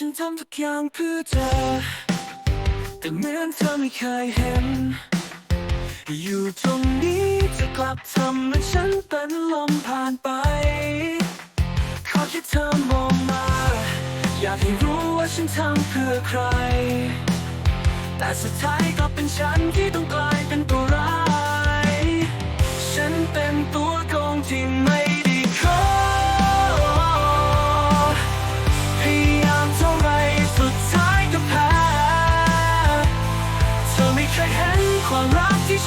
ฉันทำทุกอย่างเพื่อเธอ แต่เหมือนเธอไม่เคยเห็น อยู่ตรงนี้จะกลับทำให้ฉันเป็นลมผ่านไป ขอแค่เธอมองมา อยากให้รู้ว่าฉันทำเพื่อใคร แต่สุดท้ายก็เป็นฉันที่ต้องกลายเป็นตัว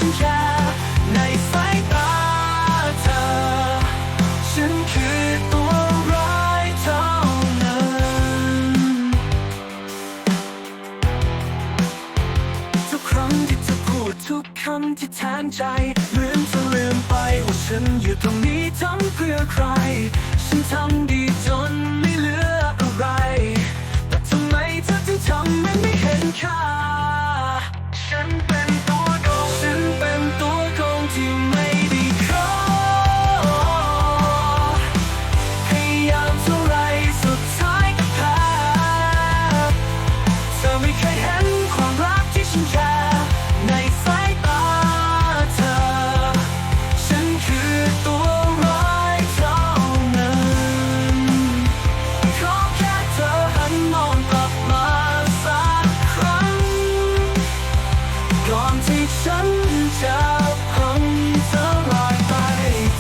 รักที่ฉันแค่ในสายตาเธอ ฉันคือตัวร้ายเท่านั้น ทุกครั้งที่เธอพูดทุกคำที่แทนใจเหมือนเธอลืมไปว่าฉันอยู่ตรงนี้ทำเพื่อใคร ฉันทำดีจนไม่เหลืออะไร แต่ทำไมเธอถึงทำมันไม่เห็นค่า ฉันเป็น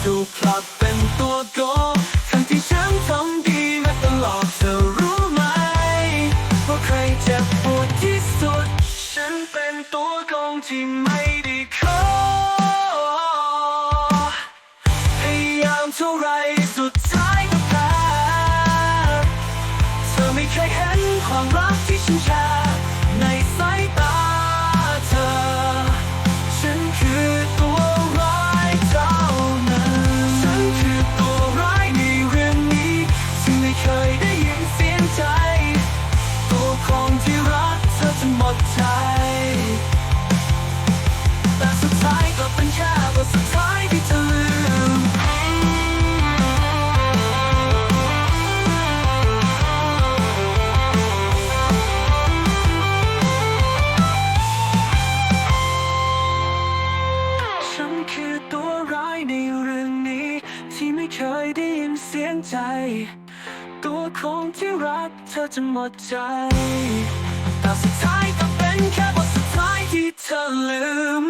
ถูกผลักเป็นตัวโกงทั้งที่ฉันทำดีมาตลอดเธอรู้ไหมว่าใครเจ็บปวดที่สุด ฉันเป็นตัวโกงที่ไม่ได้ขอพยายามเท่าไรสุดท้ายก็แพ้เธอไม่เคยเห็นความรักที่ฉันแค่ใเป็นแค่บทสุดท้ายที่เธอลืมฉันคือตัวร้ายในเรื่องนี้ ที่ไม่เคยได้ยินเสียงใจ ตัวของที่รักเธอจนหมดใจแต่สุดท้ายก็เป็นแค่บทสุดท้ายที่เธอลืม